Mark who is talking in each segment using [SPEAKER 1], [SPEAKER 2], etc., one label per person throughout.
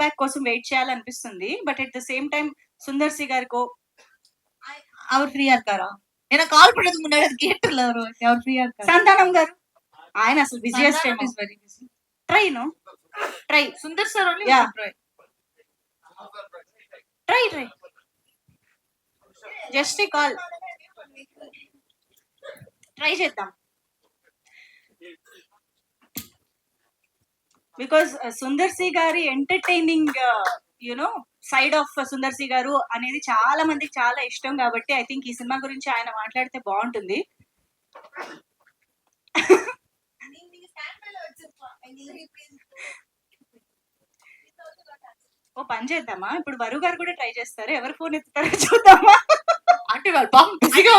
[SPEAKER 1] Back కోసం wait చేయాలనిపిస్తుంది. But at the same time Sundar C గారికో
[SPEAKER 2] hour free అంటారా నేను కాల్ పడదు గేట్ ఎవరు? ఫ్రీ అంటారు
[SPEAKER 1] సంతానం గారు? ఆయన అసలు busiest
[SPEAKER 2] time is very busy
[SPEAKER 1] try no try
[SPEAKER 2] Sundar
[SPEAKER 1] sir
[SPEAKER 2] only ya
[SPEAKER 1] try try just call try చేద్దాం. బికాస్ సుందర్ సి గారి entertaining you know side of Sundar C garu అనేది చాలా మందికి చాలా ఇష్టం కాబట్టి ఐ థింక్ ఈ సినిమా గురించి ఆయన మాట్లాడితే బాగుంటుంది. ఓ పని చేద్దామా? ఇప్పుడు వరు గారు కూడా ట్రై చేస్తారు. ఎవరు ఫోన్ ఎత్తుతారో చూద్దామా?
[SPEAKER 3] అంటే వాళ్ళు బిజీగా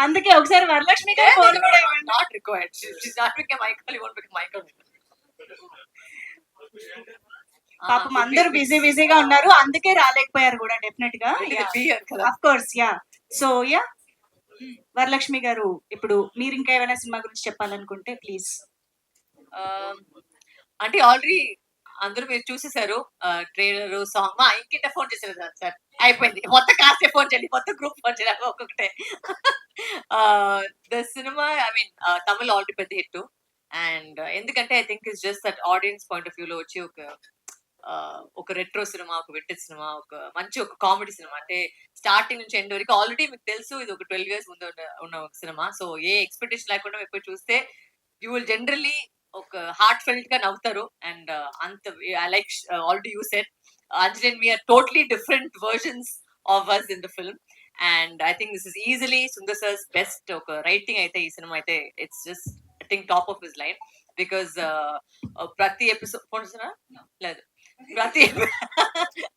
[SPEAKER 1] అందుకే- ఒకసారి వరలక్ష్మి గారు ఫోన్ కూడా ఇవ్వండి.
[SPEAKER 3] Not required she's not pick my call you won't pick my call
[SPEAKER 1] పాపం అందరూ బిజీ బిజీగా ఉన్నారు. అందుకే రాలేకపోయారు కూడా
[SPEAKER 3] డెఫినెట్గా.
[SPEAKER 1] Of course ya so ya Varalakshmi garu ఇప్పుడు మీరు ఇంకా ఏమైనా సినిమా గురించి చెప్పాలనుకుంటే ప్లీజ్
[SPEAKER 3] Um, అంటే ఆల్రెడీ అందరూ మీరు చూసేసారు ట్రైలర్ సాంగ్ మా ఇంకింట ఫోన్ చేశారు సార్? అయిపోయింది. మొత్తం కాస్టే ఫోన్ చేయండి మొత్తం గ్రూప్ ఫోన్ చేయాలి ఒక్కొక్కటే. The cinema I mean Tamil already పెద్ద హిట్ అండ్ ఎందుకంటే I think is just that audience point of వ్యూలో వచ్చి ఒక uh, ఒక రెట్రో సినిమా ఒక వింటేజ్ సినిమా ఒక మంచి ఒక కామెడీ సినిమా అంటే స్టార్టింగ్ నుంచి ఎండ్ వరకు ఆల్రెడీ మీకు తెలుసు ఇది ఒక ట్వెల్వ్ ఇయర్స్ ముందు ఉన్న- ఒక సినిమా సో ఏ ఎక్స్పెక్టేషన్ లేకుండా ఎప్పుడు చూస్తే యూ విల్ జనరలీ ఒక హార్ట్ ఫెల్ట్గా నవ్వుతారు. అండ్ uh, అంత I like already you set Anjali me are totally different versions of us in the film and I think this is easily Sundar sir's best ఒక writing అయితే ఈ సినిమా అయితే it's just I think top of his line because ప్రతి episode లేదు. ప్రతి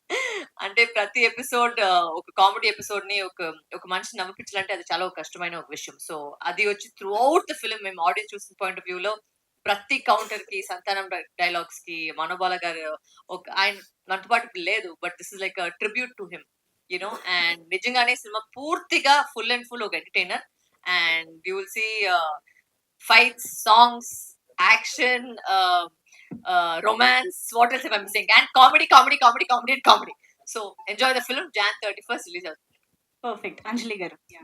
[SPEAKER 3] అంటే ప్రతి ఎపిసోడ్ uh, ఒక కామెడీ ఎపిసోడ్ని ఒక ఒక మనిషి నవ్వించాలంటే అది చాలా కష్టమైన ఒక విషయం. సో అది వచ్చి త్రూ అవుట్ ద ఫిల్మ్ మేము ఆడియన్స్ చూసిన పాయింట్ ఆఫ్ వ్యూ లో ప్రతి కౌంటర్కి సంతానం డైలాగ్స్కి మనోబాల గారు ఒక ఆయన మనతో పాటు లేదు but this is like tribute to him you know and నిజంగానే సినిమా పూర్తిగా ఫుల్ అండ్ ఫుల్ ఒక entertainer and you will see fights songs action romance what else I'm missing and comedy comedy comedy comedy and comedy so enjoy the film Jan thirty first release అవుతుంది
[SPEAKER 1] perfect Anjali గారు